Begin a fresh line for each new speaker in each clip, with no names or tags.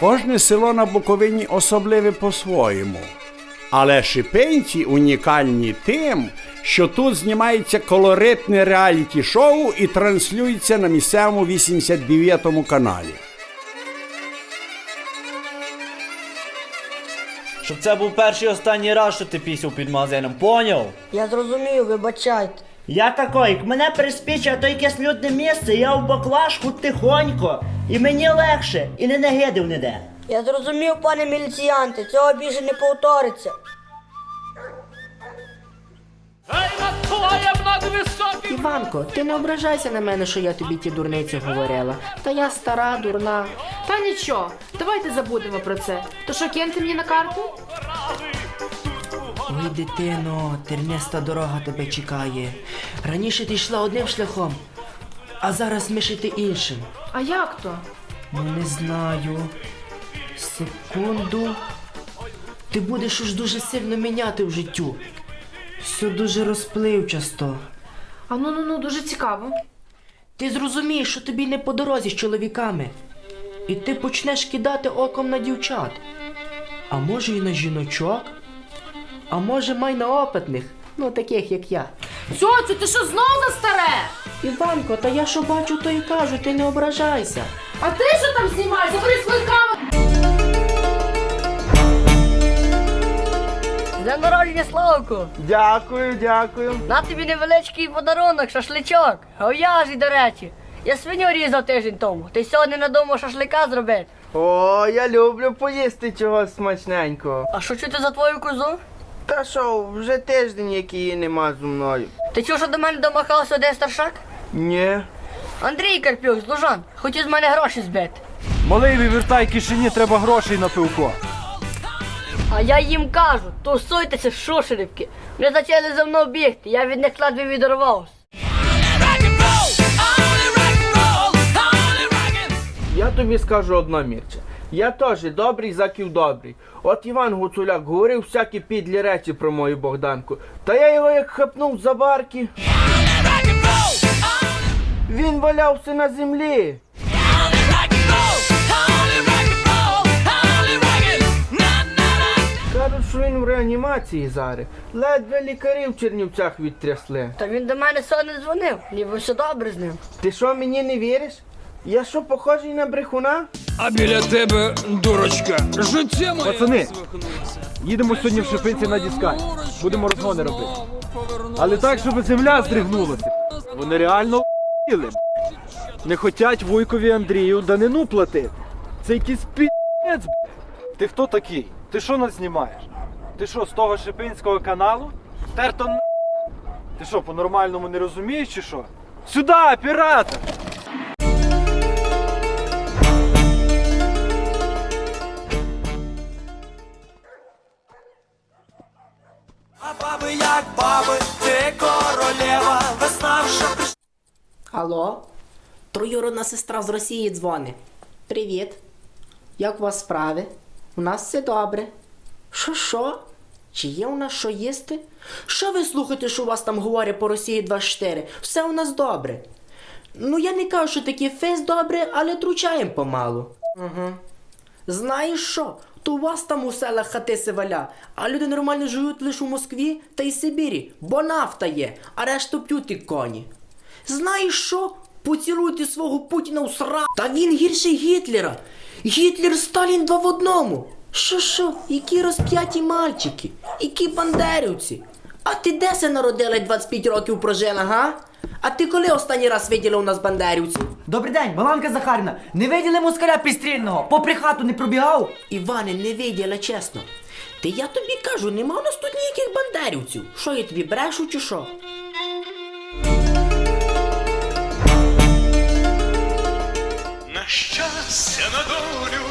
Кожне село на Буковині особливе по-своєму. Але шипенці унікальні тим, що тут знімається колоритне реаліті-шоу і транслюється на місцевому 89-му каналі.
Щоб це був перший і останній раз, що ти пісяв під магазином, поняв?
Я зрозумів, вибачайте.
Я такой, як мене приспічує то якесь людне місце, я в баклажку тихонько, і мені легше, і не нагидив ніде.
Я зрозумів, пане міліціянте, цього більше не повториться.
Іванко, ти не ображайся на мене, що я тобі ті дурниці говорила. Та я стара, дурна.
Та нічого, давайте забудемо про це. То що киньте мені на карту?
Ой, дитино, терниста дорога тебе чекає. Раніше ти йшла одним шляхом, а зараз мишити іншим.
А як то?
Ну не знаю. Секунду. Ти будеш уж дуже сильно міняти в життю. Все дуже розпливчасто.
А ну ну ну дуже цікаво.
Ти зрозумієш, що тобі не по дорозі з чоловіками. І ти почнеш кидати оком на дівчат. А може і на жіночок? А може май на опитних, ну таких як я.
Цьоцю, ти що знов за старе?
Іванко, та я що бачу, то і кажу, ти не ображайся.
А ти що там знімаєш? Забери свою камеру!
З народження, Славку!
Дякую, дякую.
На тобі невеличкий подарунок, шашличок. Говяжий, до речі. Я свиню різав тиждень тому. Ти сьогодні надумав шашлика зробити.
О, я люблю поїсти чогось смачненького.
А що чути за твою козу?
Та що, вже тиждень, як її нема зі мною.
Ти чув, що до мене домахався один старшак?
Ні.
Андрій Карпюк, з Лужан, хотів з мене гроші збити.
Малий вивертай кишені, треба грошей на пивко.
А я їм кажу, тусуйтеся шушерівки. Вони почали за мною бігти, я від них ледве відірвався.
Я тобі скажу одно, Мірче. Я теж добрий заків добрий. От Іван Гуцуляк говорив всякі підлі речі про мою Богданку. Та я його як хапнув за барки. Він валявся на землі. Кажуть, що він в реанімації зараз. Ледве лікарі в Чернівцях відтрясли.
Та він до мене сьогодні дзвонив, ніби все добре з ним.
Ти що мені не віриш? Я що, похожий на брехуна?
А біля тебе, дурочка, життя моє
Пацани. Їдемо сьогодні в Шипинці на дискач. Будемо розгони робити. Але так, щоб земля здригнулася. Вони реально ***ли. Не хотять Вуйкові Андрію данину платити. Це якийсь пі***ець. Ти хто такий? Ти що нас знімаєш? Ти що, з того Шипинського каналу? Терто н***. Ти що, по-нормальному не розумієш чи що? Сюди, оператор!
Алло? Троюродна сестра з Росії дзвони. Привіт. Як у вас справи? У нас все добре. Що що? Чи є у нас що їсти? Що ви слухаєте, що у вас там говорять по Росії 24? Все у нас добре. Ну я не кажу, що такі фейс добре, але тручаємо помалу. Угу. Знаєш що? То у вас там у селах хати сиваля, а люди нормально живуть лише у Москві та й Сибірі, бо нафта є, а решту п'ють і коні. Знаєш що? Поцілуйте свого Путіна у сра. Та він гірший Гітлера. Гітлер Сталін два в одному. Що що? Які розп'яті мальчики? Які бандерівці? А ти де се народила й 25 років прожила, га? А ти коли останній раз виділа у нас бандерівців?
Добрий день, Маланка Захарівна. Не виділи москаля пристрільного? Попри хату не пробігав?
Іване, не виділа, чесно. Ти я тобі кажу, нема у нас тут ніяких бандерівців. Що я тобі брешу чи що? На щастя, наговорюва!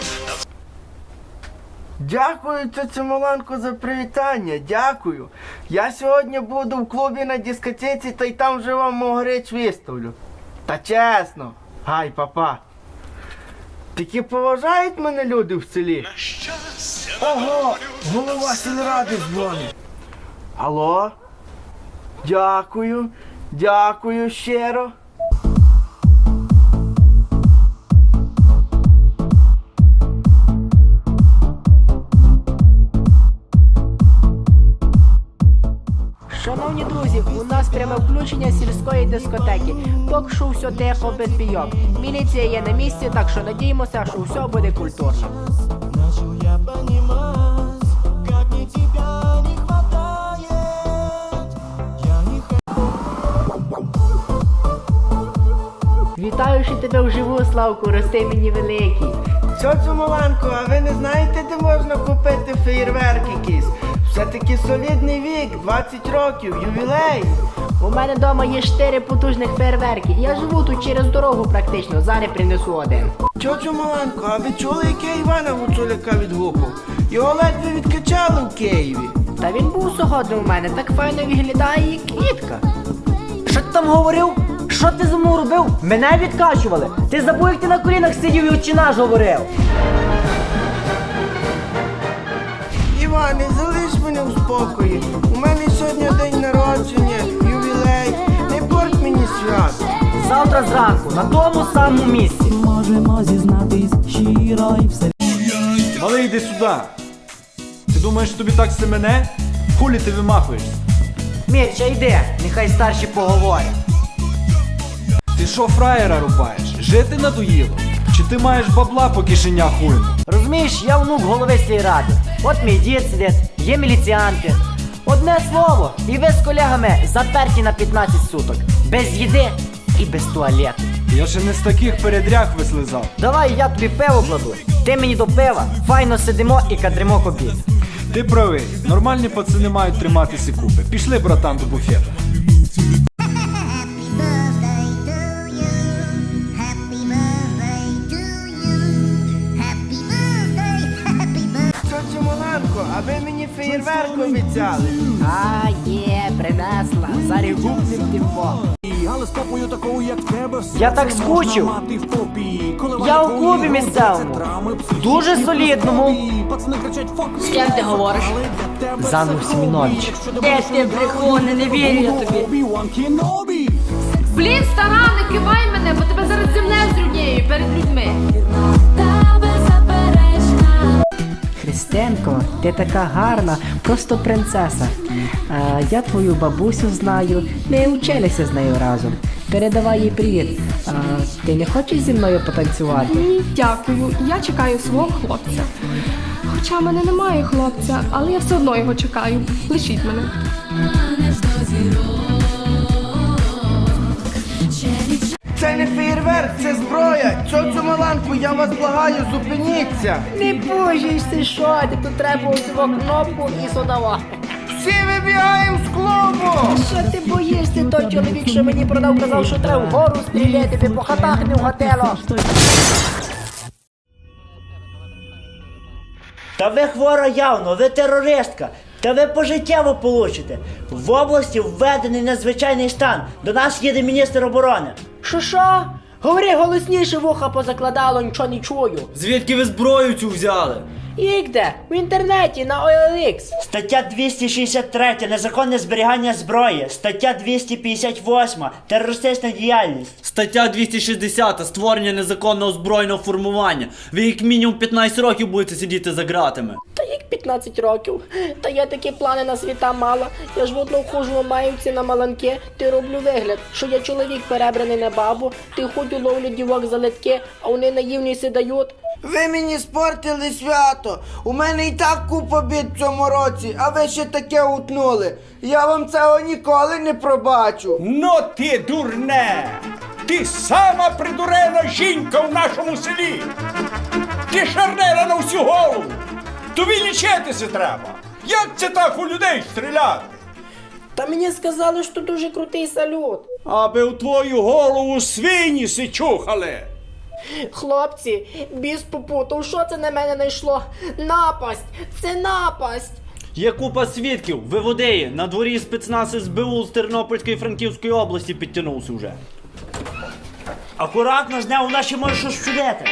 Дякую, тетя Маланко, за привітання. Дякую. Я сьогодні буду в клубі на дискотеці, та й там вже вам могрич виставлю. Та чесно. Гай, папа. Такі поважають мене люди в селі. Ого, голова сільради дзвонить. Алло? Дякую, дякую щиро.
Пряме сільської дискотеки. Поки що все тихо без бійок. Міліція є на місці, так що надіємося, що все буде культурно. Вітаю, що тебе вживу, Славку, рости мені великий.
Цьоцю Маланко, а ви не знаєте, де можна купити феєрверк якийсь? Все-таки солідний вік, 20 років, ювілей.
У мене вдома є чотири потужних фейерверки. Я живу тут через дорогу практично, зараз принесу один.
Тьоцю Маланко, а ви чули, яке Івана Гуцуляка відгукав? Його ледве відкачали в Києві.
Та він був сьогодні у мене, так файно виглядає і квітка.
Що ти там говорив? Що ти мною робив? Мене відкачували. Ти забув, як ти на колінах сидів і очі наш говорив.
Іване, залиш мене у спокої. У мене сьогодні день народження, свято.
Завтра зранку, на тому самому місці.
Малий, йди сюди. Ти думаєш, тобі так все мене? Хулі ти вимахуєшся?
Мірча, йди, нехай старші поговорять.
Ти що фраєра рубаєш? Жити надоїло? Чи ти маєш бабла по кишенях хуйно?
Розумієш, я внук голови цієї ради. От мій дід сидить, є міліціянти. Одне слово, і ви з колегами заперті на 15 суток. Без їди і без туалету.
Я ще не з таких передряг вислизав.
Давай я тобі пиво кладу. Ти мені до пива, файно сидимо і кадримо кобіт.
Ти правий, нормальні пацани мають триматися купи. Пішли, братан, до буфета.
Ви обіцяли.
А, є, принесла. Зараз губнем тимво.
Я так скучив. Я у клубі місцевому. Дуже солідному.
З ким ти говориш?
Занув Семінович.
Де ти брехони, не вірю я тобі.
Блін, стара, не кивай мене, бо тебе зараз землею зрівняю перед людьми.
Христенко, ти така гарна, просто принцеса. А, я твою бабусю знаю, ми вчилися з нею разом. Передавай їй привіт. А, ти не хочеш зі мною потанцювати?
Ні, дякую. Я чекаю свого хлопця. Хоча в мене немає хлопця, але я все одно його чекаю. Лишіть мене.
Це не феєрверк, це зброя. Тьоцю Маланко, я вас благаю, зупиніться.
Не божишся, що ти тут треба усього кнопку і содова.
Всі вибігаємо з клубу.
Що ти боїшся, той чоловік, що мені продав, казав, що треба вгору стріляти, ти по хатах не вгатело.
Та ви хвора явно, ви терористка. Та ви пожиттєво получите. В області введений надзвичайний стан. До нас їде міністр оборони.
Що що? Говори голосніше, вуха позакладало, нічого не чую.
Звідки ви зброю цю взяли?
Їх де? В інтернеті на OLX.
Стаття 263 незаконне зберігання зброї. Стаття 258 терористична діяльність.
Стаття 260 створення незаконного збройного формування. Ви як мінімум 15 років будете сидіти за ґратами.
Та як 15 років. Та я такі плани на світа мала. Я ж в одну хожу маївці на маланки, ти роблю вигляд, що я чоловік перебраний на бабу, ти ходю ловлю дівок за литки, а вони наївні дають.
Ви мені спортили свято. У мене і так купа бід в цьому році, а ви ще таке утнули. Я вам цього ніколи не пробачу.
Ну ти дурне! Ти сама придурена жінка в нашому селі! Ти шарнера на всю голову! Тобі лічитися треба! Як це так у людей стріляти?
Та мені сказали, що дуже крутий салют.
Аби в твою голову свині си чухали!
Хлопці, біс попутав, що це на мене найшло? Напасть! Це напасть!
Є купа свідків, виводеї, на дворі спецназ СБУ з Тернопільської Франківської області підтягнувся вже.
Акуратно з вона ще може щось вчудити.